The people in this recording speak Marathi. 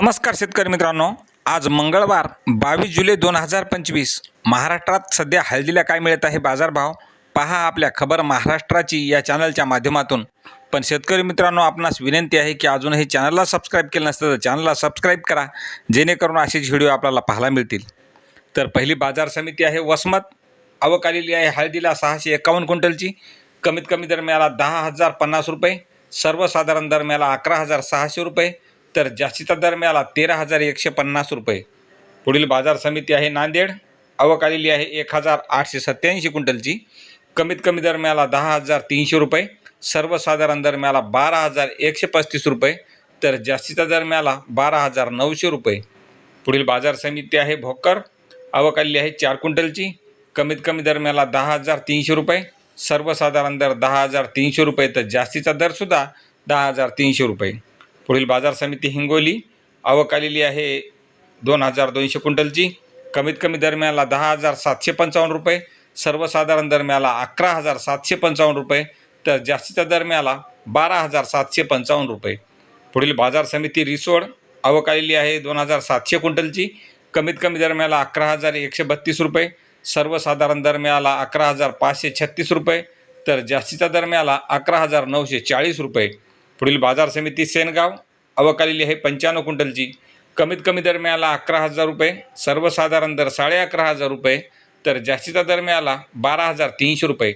नमस्कार शेतकरी मित्रांनो. आज मंगळवार बावीस जुलै दोन हजार पंचवीस. महाराष्ट्रात सध्या हळदीला काय मिळत आहे बाजारभाव पहा आपल्या खबर महाराष्ट्राची या चॅनलच्या माध्यमातून. पण शेतकरी मित्रांनो आपणास विनंती आहे की अजूनही चॅनलला सबस्क्राईब केलं नसतं तर चॅनलला सबस्क्राईब करा जेणेकरून असेच व्हिडिओ आपल्याला पाहायला मिळतील. तर पहिली बाजार समिती आहे वसमत. आवक आलेली आहे हळदीला सहाशे एकावन्न क्विंटलची. कमीत कमी दरम्याला दहा हजार पन्नास रुपये. सर्वसाधारण दरम्याला अकरा हजार सहाशे रुपये. तर जास्तीचा दरम्याला तेरा हजार एकशे पन्नास रुपये. पुढील बाजार समिती आहे नांदेड. आवक आलेली आहे एक हजार आठशे सत्त्याऐंशी क्विंटलची. कमीत कमी दरम्याला दहा हजार तीनशे रुपये. सर्वसाधारण दरम्याला बारा हजार एकशे पस्तीस रुपये. तर जास्तीचा दरम्याला बारा हजार नऊशे रुपये. पुढील बाजार समिती आहे भोकर. आवक आलेली आहे चार क्विंटलची. कमीत कमी दरम्याला दहा हजार तीनशे रुपये. सर्वसाधारण दर दहा हजार तीनशे रुपये. तर जास्तीचा दरसुद्धा दहा हजार तीनशे रुपये. पुढील बाजार समिती हिंगोली. आवक आलेली आहे दोन हजार दोनशे क्विंटलची. कमीत कमी दरम्याला दहा हजार सातशे पंचावन्न रुपये. सर्वसाधारण दरम्याला अकरा हजार सातशे पंचावन्न रुपये. तर जास्तीच्या दरम्याला बारा हजार सातशे पंचावन्न रुपये. पुढील बाजार समिती रिसोड. आवक आलेली आहे दोन हजार सातशे क्विंटलची. कमीत कमी दरम्याला अकरा हजार एकशे बत्तीस रुपये. सर्वसाधारण दरम्याला अकरा हजार पाचशे छत्तीस रुपये. तर जास्तीच्या दरम्याला अकरा हजार नऊशे चाळीस रुपये. पुढील बाजार समिती सेनगाव अवकालेली आहे पंच्याण्णव क्विंटलची. कमीत कमी दरम्याला अकरा हजार रुपये सर्वसाधारण दर साडे अकरा हजार रुपये तर जास्तीचा दरम्याला बारा हजार तीनशे रुपये.